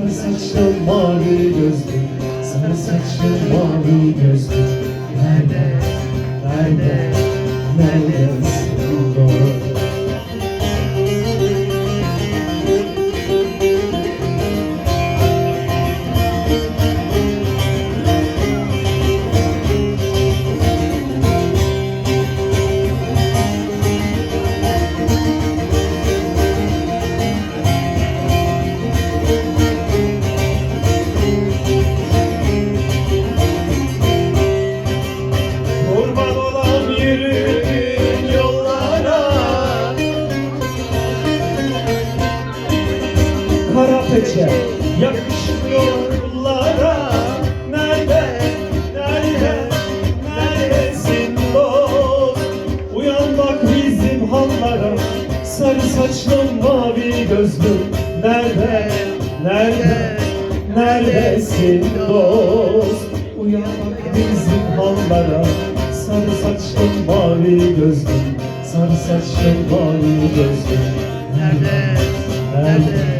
Sarı saçlı mavi gözlü. Sarı saçlı mavi gözlü. Nerede, nerede, neredesin Kara peçe yakışmıyorlara Nerede, nerede, neredesin dost Uyan bak bizim hallara. Sarı saçlı mavi gözlü. Nerede, nerede, neredesin dost Uyan bak bizim hallara. Sarı saçlı mavi gözlü. Sarı saçlı mavi gözlü. Nerede, nerede,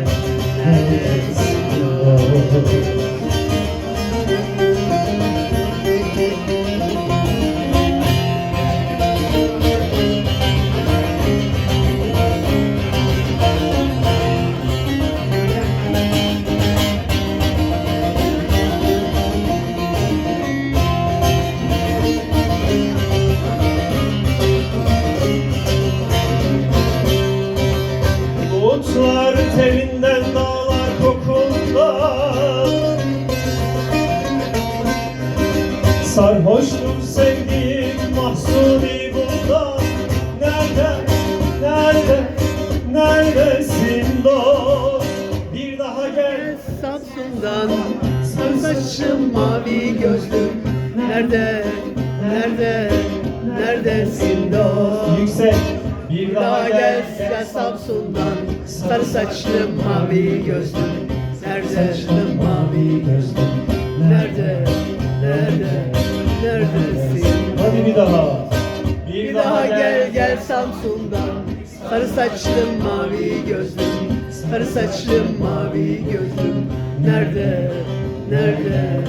sevdiğim mahsuni bundan Nerede, nerede, neredesin dost? Bir daha gel. Samsun'dan sarı saçlım mavi gözlüm. Nerede, nerede, neredesin dost? yüksek Bir daha gel. gel Samsun'dan. Sarı saçlım mavi gözlüm. Nerede, Saçlı mavi gözlüm Hadi bir daha. Bir, bir daha, daha gel gel Samsun'dan. Sarı saçlım mavi gözlüm. Sarı saçlım mavi gözlüm. Nerede? Nerede?